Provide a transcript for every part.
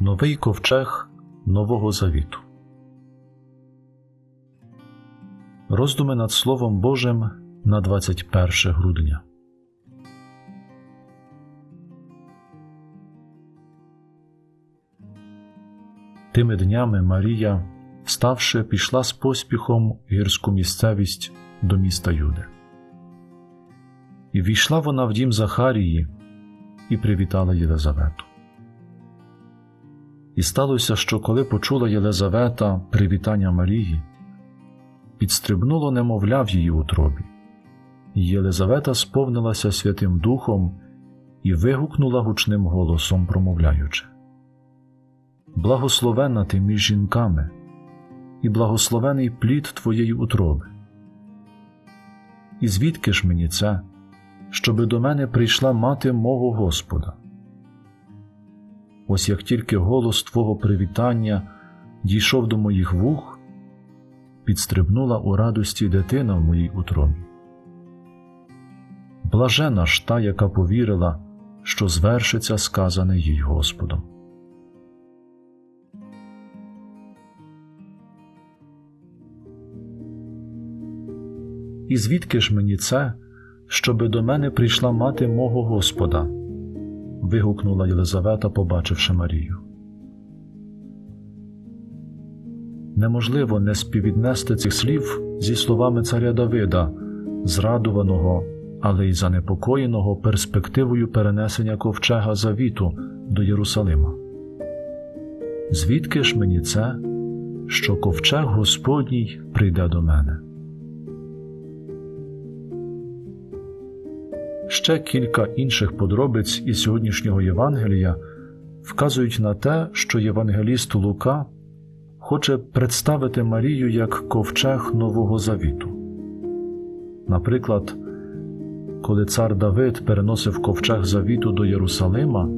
Новий ковчег Нового Завіту. Роздуми над Словом Божим на 21 грудня. Тими днями Марія, вставши, пішла з поспіхом в гірську місцевість до міста Юде. І війшла вона в дім Захарії і привітала Єлизавету. І сталося, що коли почула Єлизавета привітання Марії, підстрибнуло немовля в її утробі, Єлизавета сповнилася Святим Духом і вигукнула гучним голосом, промовляючи: Благословенна ти між жінками, і благословений плід твоєї утроби. І звідки ж мені це, щоби до мене прийшла мати мого Господа? Ось як тільки голос Твого привітання дійшов до моїх вух, підстрибнула у радості дитина в моїй утробі. Блажена ж та, яка повірила, що звершиться сказане їй Господом. І звідки ж мені це, щоби до мене прийшла мати мого Господа? Вигукнула Єлизавета, побачивши Марію. Неможливо не співвіднести цих слів зі словами царя Давида, зрадуваного, але й занепокоєного перспективою перенесення ковчега завіту до Єрусалима. Звідки ж мені це, що ковчег Господній прийде до мене? Ще кілька інших подробиць із сьогоднішнього Євангелія вказують на те, що євангеліст Лука хоче представити Марію як ковчег Нового Завіту. Наприклад, коли цар Давид переносив ковчег завіту до Єрусалима,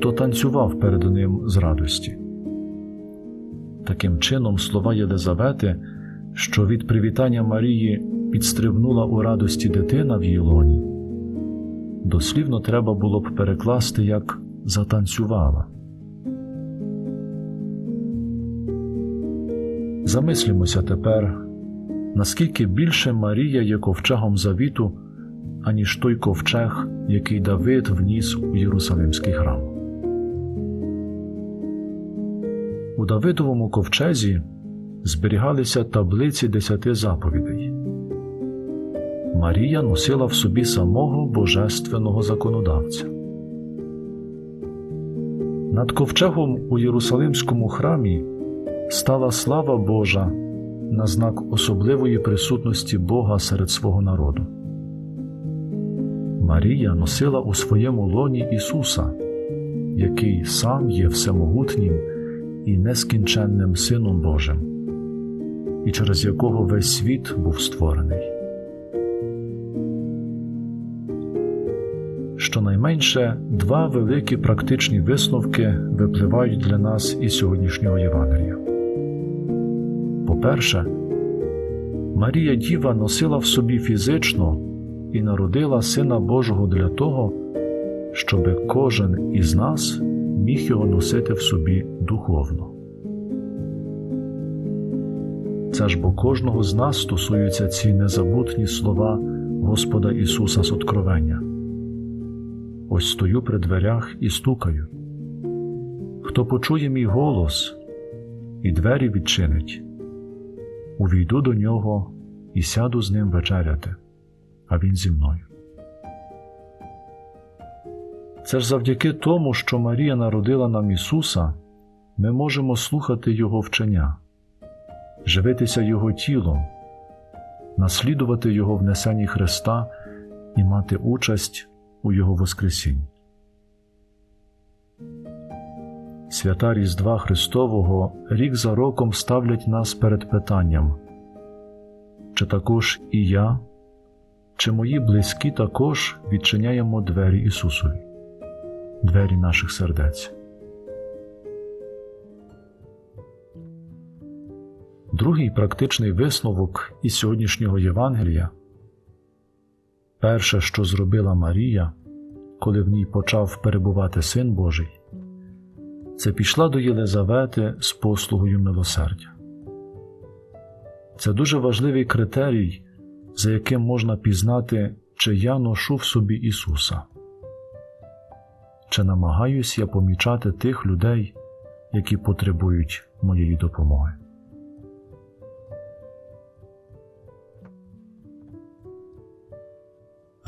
то танцював перед ним з радості. Таким чином, слова Єлизавети, що від привітання Марії підстрибнула у радості дитина в її лоні, дослівно треба було б перекласти як затанцювала. Замислімося тепер, наскільки більше Марія є ковчегом завіту, аніж той ковчег, який Давид вніс у Єрусалимський храм. У Давидовому ковчезі зберігалися таблиці десяти заповідей. Марія носила в собі самого божественного законодавця. Над ковчегом у Єрусалимському храмі стала слава Божа на знак особливої присутності Бога серед свого народу. Марія носила у своєму лоні Ісуса, який сам є всемогутнім і нескінченним Сином Божим, і через якого весь світ був створений. Щонайменше два великі практичні висновки випливають для нас із сьогоднішнього Євангелія. По-перше, Марія Діва носила в собі фізично і народила Сина Божого для того, щоби кожен із нас міг його носити в собі духовно. Це ж бо кожного з нас стосуються ці незабутні слова Господа Ісуса з Откровення. Ось стою при дверях і стукаю. Хто почує мій голос і двері відчинить, увійду до нього і сяду з ним вечеряти, а він зі мною. Це ж завдяки тому, що Марія народила нам Ісуса, ми можемо слухати Його вчення, живитися Його тілом, наслідувати Його внесенні Христа і мати участь у Його Воскресінні. Свята Різдва Христового рік за роком ставлять нас перед питанням, чи також і я, чи мої близькі також відчиняємо двері Ісусові, двері наших сердець. Другий практичний висновок із сьогоднішнього Євангелія Перше, що зробила Марія, коли в ній почав перебувати Син Божий, це пішла до Єлизавети з послугою милосердя. Це дуже важливий критерій, за яким можна пізнати, чи я ношу в собі Ісуса, чи намагаюсь я помічати тих людей, які потребують моєї допомоги.